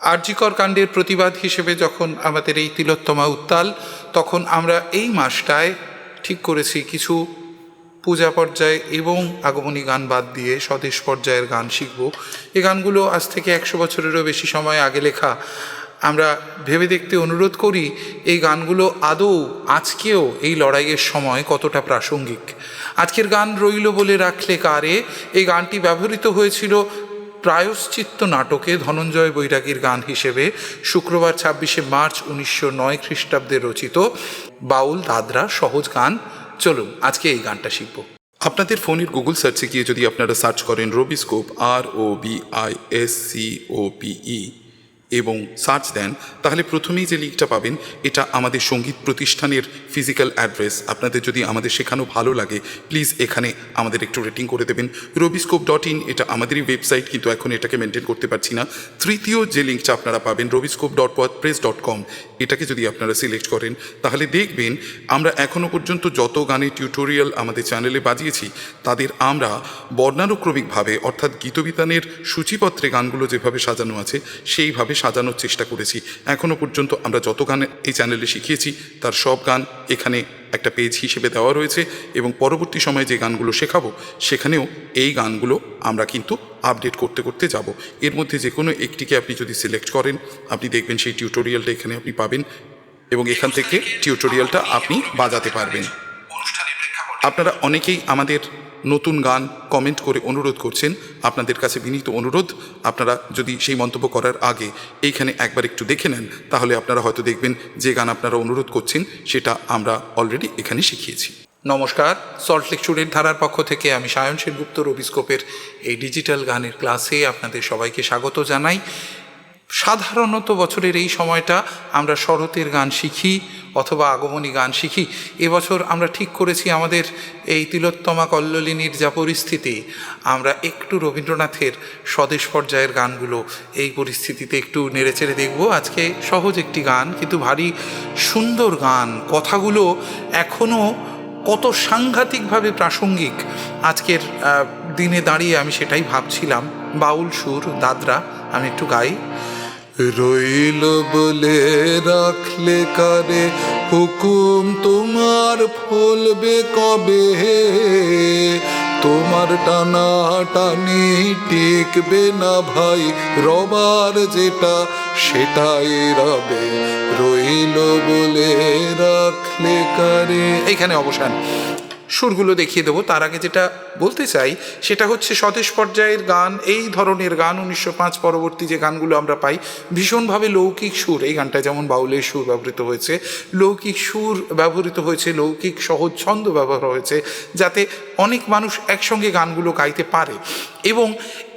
আরজিকর কাণ্ডের প্রতিবাদ হিসেবে যখন আমাদের এই তিলোত্তমা উত্তাল, তখন আমরা এই মাসটায় ঠিক করেছি কিছু পূজা পর্যায়ে এবং আগমনী গান বাদ দিয়ে স্বদেশ পর্যায়ের গান শিখব। এই গানগুলো আজ থেকে একশো বছরেরও বেশি সময় আগে লেখা। আমরা ভেবে দেখতে অনুরোধ করি, এই গানগুলো আদৌ আজকেও এই লড়াইয়ের সময় কতটা প্রাসঙ্গিক? আজকের গান রইল বলে রাখলে কারে? এই গানটি ব্যবহৃত হয়েছিল প্রায়শ্চিত্ত নাটকে ধনঞ্জয় বৈরাগীর গান হিসেবে শুক্রবার ছাব্বিশে মার্চ উনিশশো নয় খ্রিস্টাব্দে রচিত বাউল দাদরা সহজ গান। চলুন, আজকে এই গানটা শিখব। আপনাদের ফোনের গুগল সার্চে গিয়ে যদি আপনারা সার্চ করেন Robiscope, R O B I S C O P E এবং সার্চ দেন, তাহলে প্রথমেই যে লিঙ্কটা পাবেন, এটা আমাদের সংগীত প্রতিষ্ঠানের ফিজিক্যাল অ্যাড্রেস আপনাদের যদি আমাদের শেখানো ভালো লাগে প্লিজ এখানে আমাদের একটু রেটিং করে দেবেন। রবিস্কোপ ডট ইন এটা আমাদেরই ওয়েবসাইট কিন্তু এখন এটাকে মেনটেন করতে পারছি না। তৃতীয় যে লিঙ্কটা আপনারা পাবেন Robiscope dot press dot com এটাকে যদি আপনারা সিলেক্ট করেন, তাহলে দেখবেন আমরা এখনও পর্যন্ত যত গানের টিউটোরিয়াল আমাদের চ্যানেলে বাজিয়েছি, তাদের আমরা বর্ণানুক্রমিকভাবে, অর্থাৎ গীতবিতানের সূচিপত্রে গানগুলো যেভাবে সাজানো আছে, সেইভাবে সাজানোর চেষ্টা করেছি। এখনও পর্যন্ত আমরা যত গান এই চ্যানেলে শিখিয়েছি, তার সব গান এখানে একটা পেজ হিসেবে দেওয়া রয়েছে এবং পরবর্তী সময়ে যে গানগুলো শেখাবো, সেখানেও এই গানগুলো আমরা কিন্তু আপডেট করতে করতে যাব। এর মধ্যে যে কোনো একটিকে আপনি যদি সিলেক্ট করেন, আপনি দেখবেন সেই টিউটোরিয়ালটা এখানে আপনি পাবেন এবং এখান থেকে টিউটোরিয়ালটা আপনি বাজাতে পারবেন। আপনারা অনেকেই আমাদের নতুন গান কমেন্ট করে অনুরোধ করছেন। আপনাদের কাছে বিনীত অনুরোধ, আপনারা যদি সেই মন্তব্য করার আগে এইখানে একবার একটু দেখে নেন, তাহলে আপনারা হয়তো দেখবেন যে গান আপনারা অনুরোধ করছেন, সেটা আমরা অলরেডি এখানে শিখিয়েছি। নমস্কার সল্টলেক স্টুডেন্ট ধারার পক্ষ থেকে আমি সায়ন সেনগুপ্ত রবিস্কোপের এই ডিজিটাল গানের ক্লাসে আপনাদের সবাইকে স্বাগত জানাই। সাধারণত বছরের এই সময়টা আমরা শরতের গান শিখি অথবা আগমনী গান শিখি। এবছর আমরা ঠিক করেছি আমাদের এই তিলোত্তমা কল্লোলিনীর যা পরিস্থিতি, আমরা একটু রবীন্দ্রনাথের স্বদেশ পর্যায়ের গানগুলো এই পরিস্থিতিতে একটু নেড়েচেড়ে দেখব। আজকে সহজ একটি গান, কিন্তু ভারী সুন্দর গান। কথাগুলো এখনও কত সাংঘাতিকভাবে প্রাসঙ্গিক। আজকের দিনে দাঁড়িয়ে আমি সেটাই ভাবছিলাম। বাউল সুর, দাদরা, আমি একটু গাই। রইল বলে রাখলে কারে? হুকুম তোমার ফলবে কবে? তোমার টানা টানি টিকবে না ভাই, রবার যেটা সেটাই রবে। রইল বলে রাখলে কারে? এইখানে অবসান। সুরগুলো দেখিয়ে দেবো। তার আগে যেটা বলতে চাই, সেটা হচ্ছে স্বদেশ পর্যায়ের গান। এই ধরনের গান উনিশশো পাঁচ পরবর্তী যে গানগুলো আমরা পাই, ভীষণভাবে লৌকিক সুর। এই গানটা যেমন বাউলের সুর ব্যবহৃত হয়েছে, লৌকিক সুর ব্যবহৃত হয়েছে, লৌকিক সহজ ছন্দ ব্যবহার হয়েছে, যাতে অনেক মানুষ একসঙ্গে গানগুলো গাইতে পারে। এবং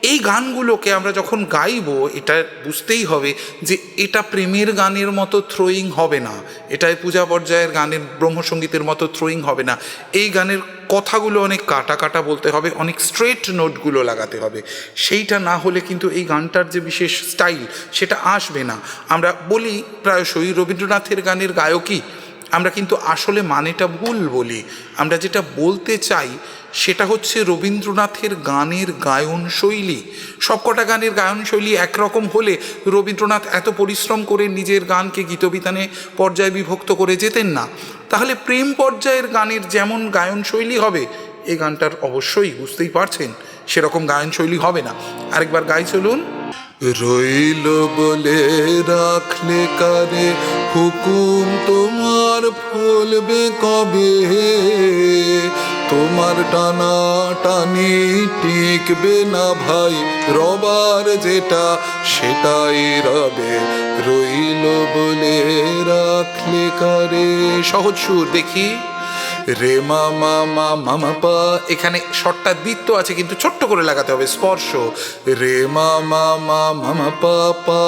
এই গানগুলোকে আমরা যখন গাইবো, এটা বুঝতেই হবে যে এটা প্রেমের গানের মতো থ্রোয়িং হবে না। এটাই পূজা পর্যায়ের গানের ব্রহ্মসঙ্গীতের মতো থ্রোয়িং হবে না। এই গানের কথাগুলো অনেক কাটা কাটা বলতে হবে, অনেক স্ট্রেট নোটগুলো লাগাতে হবে। সেইটা না হলে কিন্তু এই গানটার যে বিশেষ স্টাইল সেটা আসবে না। আমরা বলি প্রায়শই রবীন্দ্রনাথের গানের গায়কই আমরা কিন্তু আসলে মানেটা ভুল বলি। আমরা যেটা বলতে চাই সেটা হচ্ছে রবীন্দ্রনাথের গানের গায়ন শৈলী। সবকটা গানের গায়ন শৈলী একরকম হলে রবীন্দ্রনাথ এত পরিশ্রম করে নিজের গানকে গীতবিতানে পর্যায়ে বিভক্ত করে যেতেন না। তাহলে প্রেম পর্যায়ের গানের যেমন গায়ন শৈলী হবে এই গানটার অবশ্যই বুঝতেই পারছেন, সেরকম গায়ন শৈলী হবে না। আরেকবার গাই চলুন। রইল বলে রাখলে কারে হুকুম তোমার ফলবে কবে তোমার টানা টানি টিকবে না ভাই। রবার যেটা, সেটাই রবে। রইল বলে রাখলে কারে? সহজ সুর, দেখি। রে মা মা মা মা পা। এখানে শটটা বৃত্ত আছে, কিন্তু ছোট্ট করে লাগাতে হবে, স্পর্শ। রে মা মা মা মা, পা পা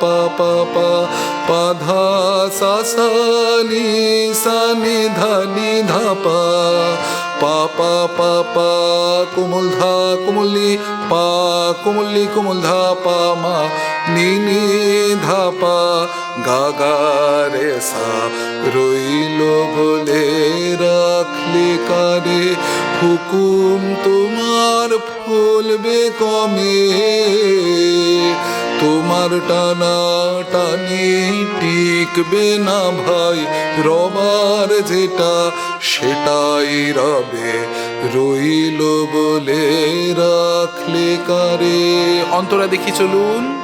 পা পা পা পা, ধা, সা সা, নি সা, নি, ধা নি, ধা, পা। পা পা পা পা, কোমল ধা, কোমলি, পা, কোমলি, কোমল ধা, পা, মা, নি নি, ধা, পা, গা গা, রে, সা, রইল বলে রাখলে কারে? হুকুম তোমার ফলবে কমে। তোমার টানা টানি টিকবে না ভাই, রবার যেটা সেটাই রবে। রইল বলে রাখলে কারে? অন্তরা দেখি চলুন।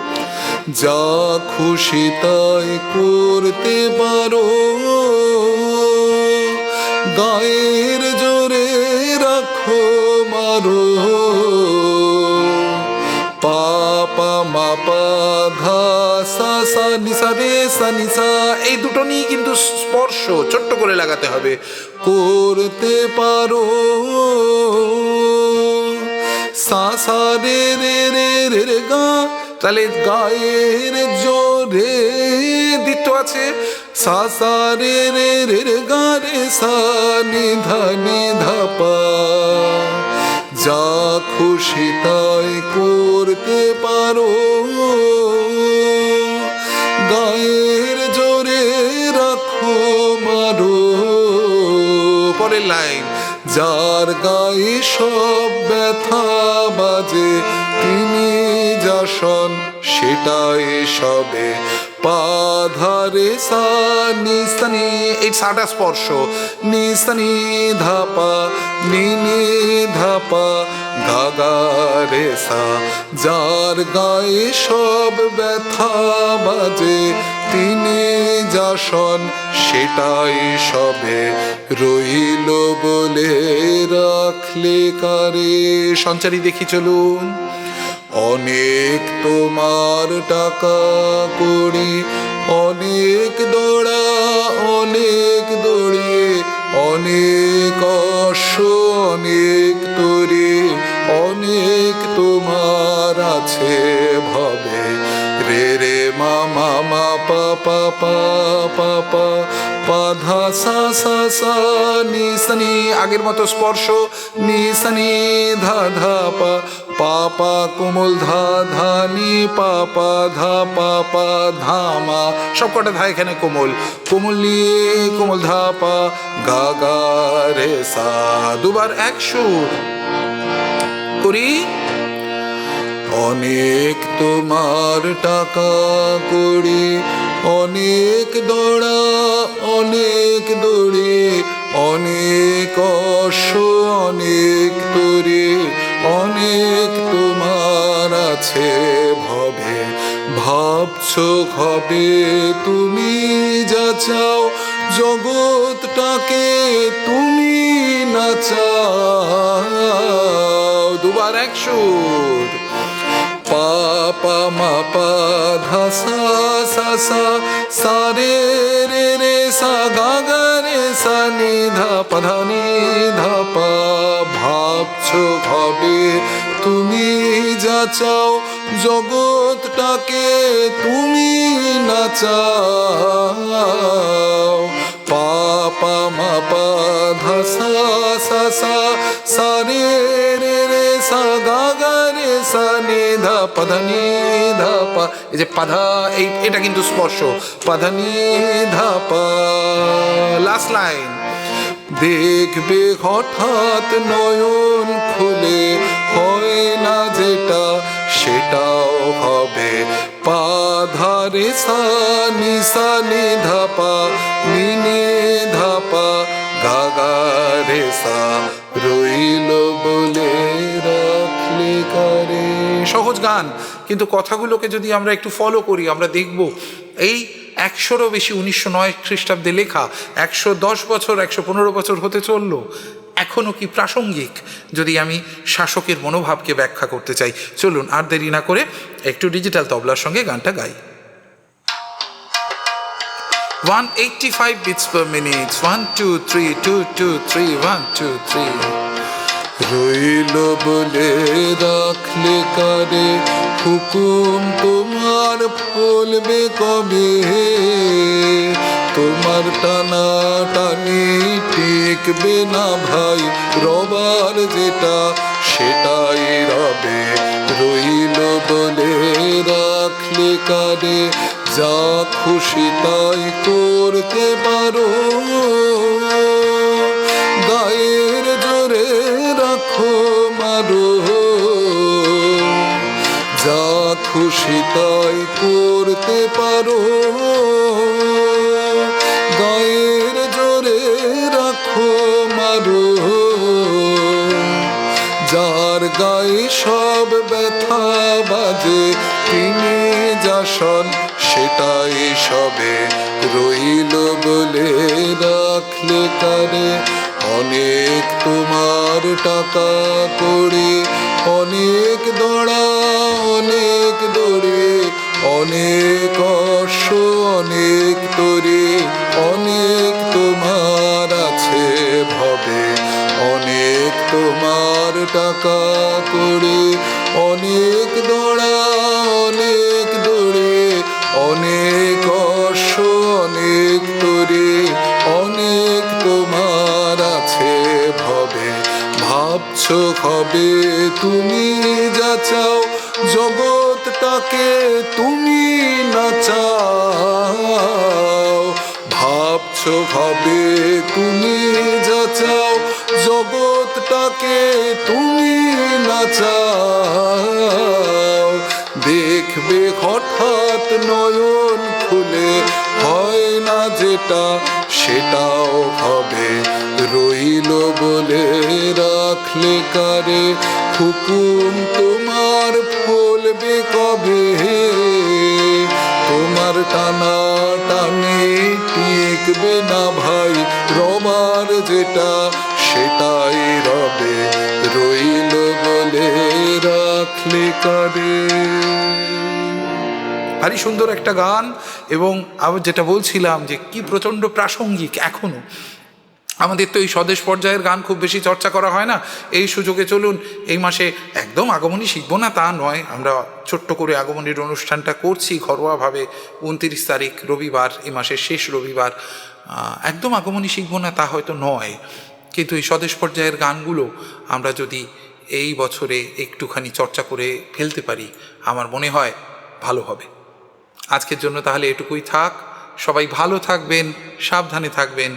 যা খুশি তাই করতে পারো। গায়ের রাখো মারো পাপা মাপা ধা সা সা নিসা রে সা নিসা এই দুটো নিয়ে কিন্তু স্পর্শ ছোট্ট করে লাগাতে হবে। করতে পারো। সা রে রে রে রে রে গা। তাহলে গায়ের জোরে দিত্য আছে। সা সা রে রে রে রে গা রে সা নি খুশি তাই করতে পারো। গায়ের জোরে রাখো মারো। পরের লাইন, যার গায়ে সব ব্যথা বাজে, তিনি যাসন সেটাই সবে পাধারে সানি সানি, এই সাটা স্পর্শ। নিসানি ধাপা, নিনি ধাপা গাগারে সা। যার গায়ে সব ব্যথা বাজে, তিনি যাসন সেটাই সবে। রইল বলে রাখলে কারে? সঞ্চারী দেখি চলুন। অনেক তোমার টাকা করি, অনেক দৌড়া, অনেক দৌড়ে, অনেক অশ্ব, অনেক তরি, অনেক তোমার আছে ভবে। মা মা মা, পা পা পা পা পা পা, ধা, সা সা সা, নি সা, নি, আগের মতো স্পর্শ, নি, সা, নি, ধা ধা, পা পা পা, কোমল ধা ধা, নি, পা পা, ধা, পা পা, ধা, মা, সব কটা ধা এখানে কোমল। কোমল নি কোমল ধা, পা, গা গা, রে, সা, দুবার এক সুর করি অনেক তোমার টাকা করি অনেক দৌড়া, অনেক দৌড়ে, অনেক অশ্ব, অনেক তরি, অনেক তোমার আছে ভবে। ভাবছ হবে তুমি যা চাও, জগৎটাকে তুমি না চাও। দুবার এক সুর। সা রে রে গা গা রে সা নি ধা পা নি ধা ভাবছ হবে তুমি যা চাও জগৎটাকে তুমি না চাও পা পা মা পা ধা সা সা সা সা রে রে রে সা গা গা রে সা নি ধা নি ধা পা এই যে পাধা, এই এটা কিন্তু স্পর্শ। লাস্ট লাইন দেখবে হঠাৎ নয়ন খুলে, হয় না যেটা, সেটাও হবে। পা ধারে সা নি নি ধাপা নি নি ধাপা গা গা সা রইল বলে সহজ গান, কিন্তু কথাগুলোকে যদি আমরা একটু ফলো করি, আমরা দেখব এই একশোরও বেশি উনিশশো নয় খ্রিস্টাব্দে লেখা একশো দশ বছর, একশো পনেরো বছর হতে চলল। এখনও কি প্রাসঙ্গিক? যদি আমি শাসকের মনোভাবকে ব্যাখ্যা করতে চাই, চলুন আর দেরি না করে একটু ডিজিটাল তবলার সঙ্গে গানটা গাই। One eighty five beats per minute one two three two two three one two three রইল বলে রাখলে কারে হুকুম, তোমার ফলবে কবে? তোমার টানা টানি টিকবে না ভাই, রবার যেটা সেটাই রবে। রইল বলে রাখলে কারে যা খুশি তাই করতে পারো। গায়ের জোরে মারো। যা খুশি তাই করতে পারো। গায়ের জোরে রাখো মারো। যার গায়ে সব ব্যথা বাজে, তিনি যাসন সেটাই সবে রইল বলে রাখলে কারে অনেক তোমার টাকা করে, অনেক দড়া, অনেক দৌড়ে, অনেক অশ্ব, অনেক তরে, অনেক তোমার আছে ভবে, অনেক তোমার টাকা করে, অনেক দৌড়া, অনেক দৌড়ে, অনেক অশ্ব, অনেক তরে ভাবছ হবে, তুমি যাচাও জগৎটাকে তুমি নাচাও ভাবছ হবে তুমি যাচাও জগৎটাকে তুমি নাচাও দেখবে হঠাৎ নয়ন খুলে, হয় না যেটা, সেটাও রাখলে কারে? হুকুম তোমার ফলবে কবে? তোমার টানা টানে টিকবে না ভাই, রবার যেটা, সেটাই রবে। রইল বলে রাখলে কারে? ভারী সুন্দর একটা গান এবং আবার যেটা বলছিলাম যে কি প্রচণ্ড প্রাসঙ্গিক এখনও আমাদের তো এই স্বদেশ পর্যায়ের গান খুব বেশি চর্চা করা হয় না। এই সুযোগে চলুন, এই মাসে একদম আগমনী শিখব না তা নয়। আমরা ছোট্ট করে আগমনীর অনুষ্ঠানটা করছি ঘরোয়াভাবে। উনতিরিশ তারিখ রবিবার এই মাসের শেষ রবিবার। একদম আগমনী শিখব না তা হয়তো নয়। কিন্তু এই স্বদেশ পর্যায়ের গানগুলো আমরা যদি এই বছরে একটুখানি চর্চা করে ফেলতে পারি, আমার মনে হয় ভালো হবে। আজকের জন্য তাহলে এটুকুই থাক। সবাই ভালো থাকবেন, সাবধানে থাকবেন।